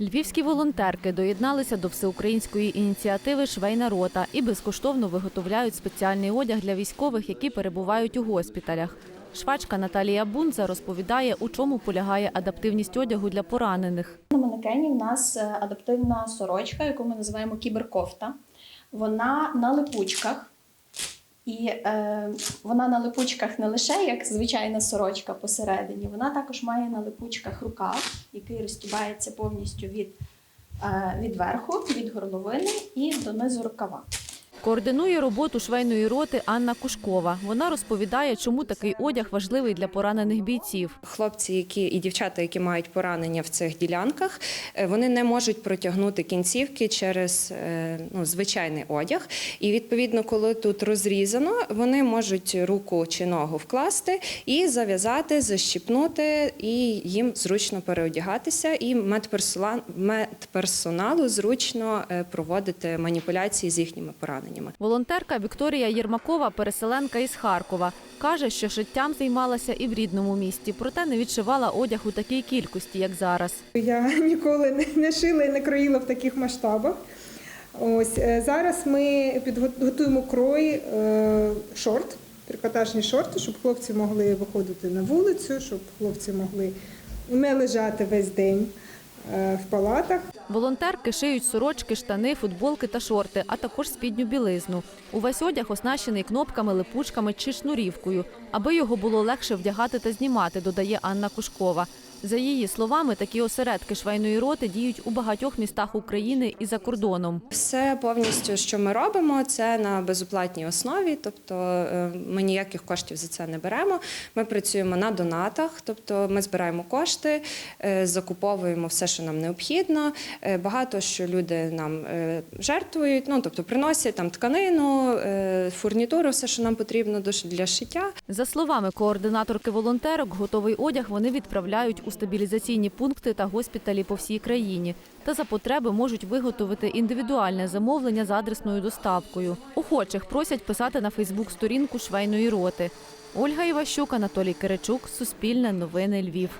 Львівські волонтерки доєдналися до всеукраїнської ініціативи Швейна рота і безкоштовно виготовляють спеціальний одяг для військових, які перебувають у госпіталях. Швачка Наталія Бунза розповідає, у чому полягає адаптивність одягу для поранених. На манекені в нас е, адаптивна сорочка, яку ми називаємо кіберкофта. Вона на липучках. І е, вона на липучках не лише як звичайна сорочка посередині, вона також має на липучках рукав, який розтібається повністю від, е, від верху, від горловини і донизу рукава. Координує роботу швейної роти Анна Кушкова. Вона розповідає, чому такий одяг важливий для поранених бійців. Хлопці, які і дівчата, які мають поранення в цих ділянках, е, вони не можуть протягнути кінцівки через е, ну, звичайний одяг. І відповідно, коли тут розрізано, вони можуть руку чи ногу вкласти і зав'язати, защіпнути, і їм зручно переодягатися. І медперсоналу зручно е, проводити маніпуляції з їхніми пораненнями. Волонтерка Вікторія Єрмакова, переселенка із Харкова, каже, що шиттям займалася і в рідному місті, проте не відшивала одяг у такій кількості, як зараз. Я ніколи не, шила і не кроїла в таких масштабах. Ось е, зараз ми підготуємо крой е, шорт, трикотажні шорти, щоб хлопці могли виходити на вулицю, щоб хлопці могли не лежати весь день в палатах. Волонтерки шиють сорочки, штани, футболки та шорти, а також спідню білизну. Увесь одяг оснащений кнопками, липучками чи шнурівкою, аби його було легше вдягати та знімати, додає Анна Кушкова. За її словами, такі осередки швейної роти діють у багатьох містах України і за кордоном. Все повністю, що ми робимо, це на безоплатній основі, тобто е, ми ніяких коштів за це не беремо. Ми працюємо на донатах, тобто ми збираємо кошти, е, закуповуємо все, що нам необхідно. Е, Багато що люди нам жертвують, ну тобто приносять там тканину, фурнітуру, все, що нам потрібно для шиття. За словами координаторки волонтерок, готовий одяг вони відправляють у стабілізаційні пункти та госпіталі по всій країні. Та за потреби можуть виготовити індивідуальне замовлення з адресною доставкою. Охочих просять писати на Фейсбук сторінку швейної роти. Ольга Іващук, Анатолій Киричук, Суспільне новини Львів.